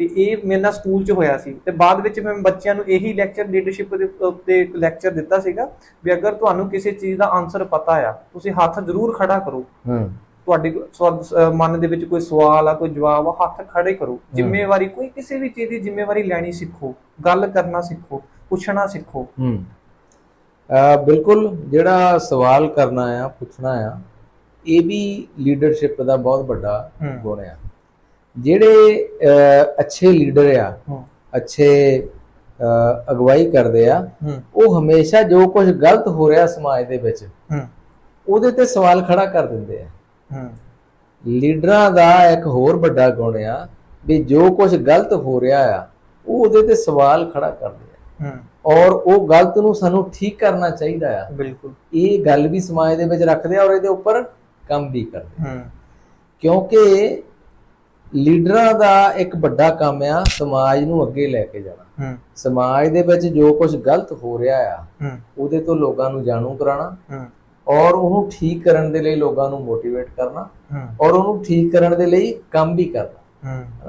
ਤੇ ਇਹ ਮੇਰੇ ਨਾਲ ਸਕੂਲ 'ਚ ਹੋਇਆ ਸੀ। ਤੇ ਬਾਅਦ ਵਿੱਚ ਮੈਂ ਬੱਚਿਆਂ ਨੂੰ ਇਹੀ ਲੈਕਚਰ ਲੀਡਰਸ਼ਿਪ ਦੇ ਉੱਤੇ ਇੱਕ ਲੈਕਚਰ ਦਿੱਤਾ ਸੀਗਾ ਵੀ ਅਗਰ ਤੁਹਾਨੂੰ ਕਿਸੇ ਚੀਜ਼ ਦਾ ਆਨਸਰ ਪਤਾ ਆ ਤੁਸੀਂ ਹੱਥ ਜ਼ਰੂਰ ਖੜਾ ਕਰੋ। ਹੂੰ। ਤੁਹਾਡੇ ਮਨ ਦੇ ਵਿੱਚ ਕੋਈ ਸਵਾਲ ਆ ਕੋਈ ਜਵਾਬ ਆ ਹੱਥ ਖੜੇ ਕਰੋ। ਜ਼ਿੰਮੇਵਾਰੀ ਕੋਈ ਕਿਸੇ ਵੀ ਚੀਜ਼ ਦੀ ਜ਼ਿੰਮੇਵਾਰੀ ਲੈਣੀ ਸਿੱਖੋ ਗੱਲ ਕਰਨਾ ਸਿੱਖੋ ਪੁੱਛਣਾ ਸਿੱਖੋ। ਹੂੰ। ਬਿਲਕੁਲ ਜਿਹੜਾ ਸਵਾਲ ਕਰਨਾ ਆ ਪੁੱਛਣਾ ਆ ਇਹ ਵੀ ਲੀਡਰਸ਼ਿਪ ਦਾ ਬਹੁਤ ਵੱਡਾ। ਗੁਣ ਆ। ਜਿਹੜੇ ਅੱਛੇ ਲੀਡਰ ਆ ਅੱਛੇ ਅਗਵਾਈ ਕਰਦੇ ਆ ਉਹ ਹਮੇਸ਼ਾ ਜੋ ਕੁਝ ਗਲਤ ਹੋ ਰਿਹਾ ਸਮਾਜ ਦੇ ਵਿੱਚ ਉਹਦੇ ਤੇ ਸਵਾਲ ਖੜਾ ਕਰ ਦਿੰਦੇ ਆ। ਲੀਡਰਾਂ ਦਾ ਇੱਕ ਹੋਰ ਵੱਡਾ ਗੁਣ ਆ ਵੀ ਜੋ ਕੁਝ ਗਲਤ ਹੋ ਰਿਹਾ ਆ ਉਹ ਉਹਦੇ ਤੇ ਸਵਾਲ ਖੜਾ ਕਰਦੇ ਆ। ਔਰ ਉਹ ਗਲਤ ਨੂੰ ਸਾਨੂੰ ਠੀਕ ਕਰਨਾ ਚਾਹੀਦਾ ਆ। ਬਿਲਕੁਲ। ਇਹ ਗੱਲ ਵੀ ਸਮਾਜ ਦੇ ਵਿੱਚ ਰੱਖਦੇ ਆ ਔਰ ਇਹਦੇ ਉੱਪਰ ਕੰਮ ਵੀ ਕਰਦੇ ਕਿਉਂਕਿ ਲੀਡਰਾਂ ਦਾ ਇੱਕ ਵੱਡਾ ਕੰਮ ਆ ਸਮਾਜ ਨੂੰ ਅੱਗੇ ਲੈ ਕੇ ਜਾਣਾ। ਸਮਾਜ ਦੇ ਵਿੱਚ ਜੋ ਕੁਝ ਗਲਤ ਹੋ ਰਿਹਾ ਆ ਉਹਦੇ ਤੋਂ ਲੋਕਾਂ ਨੂੰ ਜਾਣੂ ਕਰਾਉਣਾ ਔਰ ਉਹਨੂੰ ਠੀਕ ਕਰਨ ਦੇ ਲਈ ਲੋਕਾਂ ਨੂੰ ਮੋਟੀਵੇਟ ਕਰਨਾ ਔਰ ਉਹਨੂੰ ਠੀਕ ਕਰਨ ਦੇ ਲਈ ਕੰਮ ਵੀ ਕਰਨਾ।